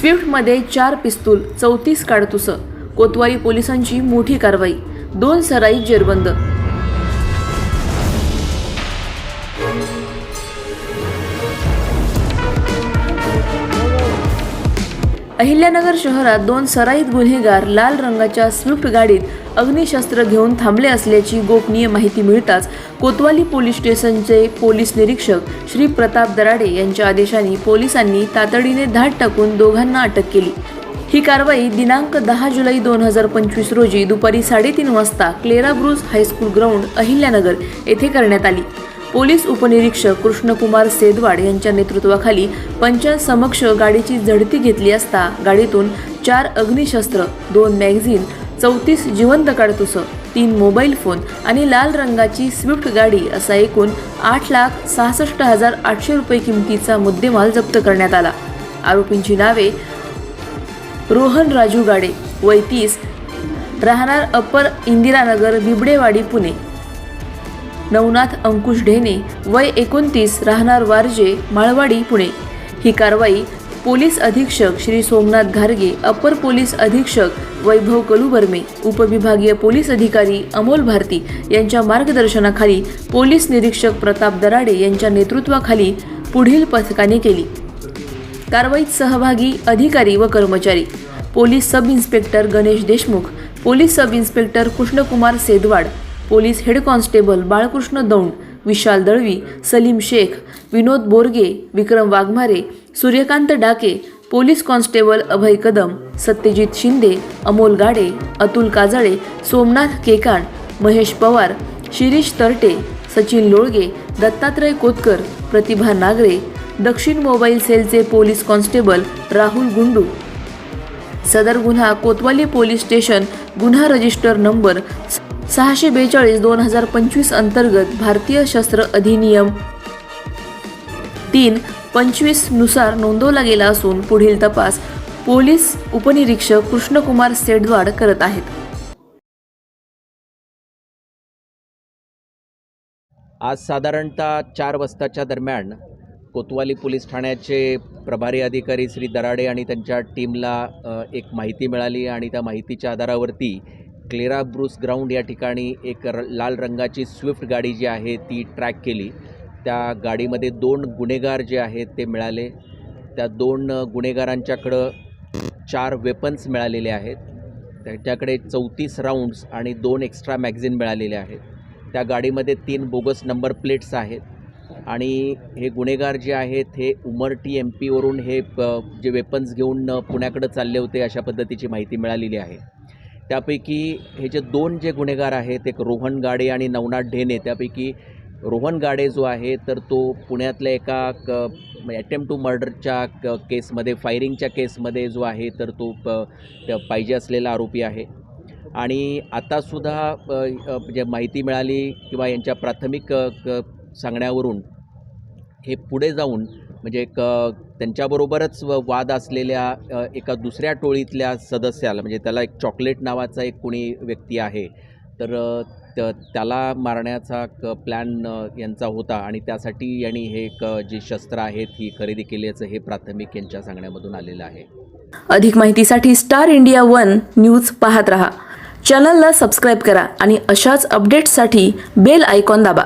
स्विफ्टमध्ये चार पिस्तूल चौतीस काडतुसं. कोतवाली पोलिसांची मोठी कारवाई. दोन सराई जेरबंद. अहिल्यानगर शहरात दोन सराईत गुन्हेगार लाल रंगाच्या स्विफ्ट गाडीत अग्निशस्त्र घेऊन थांबले असल्याची गोपनीय माहिती मिळताच कोतवाली पोलीस स्टेशनचे पोलीस निरीक्षक श्री प्रताप दराडे यांच्या आदेशाने पोलिसांनी तातडीने धाड टाकून दोघांना अटक केली. ही कारवाई दिनांक दहा जुलै दोन हजार पंचवीस रोजी दुपारी साडेतीन वाजता Clara Bruce high school ground Ahilyanagar येथे करण्यात आली. पोलीस उपनिरीक्षक कृष्णकुमार सेदवाड यांच्या नेतृत्वाखाली पंचायत गाडीची झडती घेतली असता गाडीतून चार अग्निशस्त्र दोन मॅगझिन चौतीस जिवंत काडतुसं तीन मोबाईल फोन आणि लाल रंगाची स्विफ्ट गाडी असा एकूण आठ लाख सहासष्ट हजार आठशे रुपये किमतीचा मुद्देमाल जप्त करण्यात आला. आरोपींची नावे रोहन राजू गाडे वय तीस राहणार अप्पर इंदिरानगर बिबडेवाडी पुणे. नवनाथ अंकुश ढेने वय एकोणतीस राहणार वारजे माळवाडी पुणे. ही कारवाई पोलीस अधीक्षक श्री सोमनाथ घारगे अप्पर पोलीस अधीक्षक वैभव कलुबर्मे उपविभागीय पोलीस अधिकारी अमोल भारती यांच्या मार्गदर्शनाखाली पोलीस निरीक्षक प्रताप दराडे यांच्या नेतृत्वाखाली पुढील पथकाने केली. कारवाईत सहभागी अधिकारी व कर्मचारी. Police sub inspector Ganesh Deshmukh police sub inspector Krishnakumar Sedwad police head constable Balkrishna Daund Vishal Dalvi Salim Shaikh Vinod Borge Vikram Waghmare Suryakant Dake police constable Abhay Kadam Satyajit Shinde Amol Gade Atul Kajale Somnath Kekan Mahesh Pawar Shirish Tarte Sachin Lolge Dattatray Kotkar Pratibha Nagare दक्षिण mobile सेलचे police constable Rahul Gundu. सदर गुन्हा Kotwali police station गुन्हा register number सहाशे बेचाळीस दोन हजार पंचवीस अंतर्गत भारतीय शस्त्र अधिनियम तीन पंचवीसनुसार नोंदवला गेला असून पुढील तपास पोलीस उपनिरीक्षक कृष्णकुमार सेडवाड करत आहेत. आज साधारणतः चार वाजताच्या दरम्यान कोतवाली पोलीस ठाण्याचे प्रभारी अधिकारी श्री दराडे आणि त्यांच्या टीमला एक माहिती मिळाली आणि त्या माहितीच्या आधारावरती क्लेरा ब्रूस ग्राउंड या ठिकाणी एक र लाल रंगाची स्विफ्ट गाडी जी आहे ती ट्रॅक केली. त्या गाडीमध्ये दोन गुन्हेगार जे आहेत ते मिळाले. त्या दोन गुन्हेगारांच्याकडं चार वेपन्स मिळालेले आहेत. त्याच्याकडे चौतीस राऊंड्स आणि दोन एक्स्ट्रा मॅगझिन मिळालेले आहेत. त्या गाडीमध्ये तीन बोगस नंबर प्लेट्स आहेत. आणि हे गुन्हेगार जे आहेत हे उमरटी एम पीवरून हे जे वेपन्स घेऊन पुण्याकडे पुण्याकडं चालले होते अशा पद्धतीची माहिती मिळालेली आहे. त्यापैकी हे जे दोन जे गुन्हेगार आहेत एक रोहन गाडे आणि नवनाथ ढेने त्यापैकी रोहन गाडे जो आहे तर तो पुण्यातल्या एका क अटेम्प्ट टू मर्डरच्या क केसमध्ये फायरिंगच्या केसमध्ये जो आहे तर तो प पाहिजे असलेला आरोपी आहे. आणि आतासुद्धा जे म्हणजे माहिती मिळाली किंवा यांच्या प्राथमिक क सांगण्यावरून हे पुढे जाऊन म्हणजे एक त्यांच्याबरोबरच व वाद असलेल्या एका दुसऱ्या टोळीतल्या सदस्याला म्हणजे त्याला एक चॉकलेट नावाचा एक कोणी व्यक्ती आहे तर त त्याला मारण्याचा क प्लॅन यांचा होता आणि त्यासाठी यांनी हे एक जी शस्त्र आहेत ही खरेदी केल्याचं हे प्राथमिक यांच्या सांगण्यामधून आलेलं आहे. अधिक माहितीसाठी स्टार इंडिया वन न्यूज पाहत रहा. चॅनलला सबस्क्राईब करा आणि अशाच अपडेट्ससाठी बेल आयकॉन दाबा.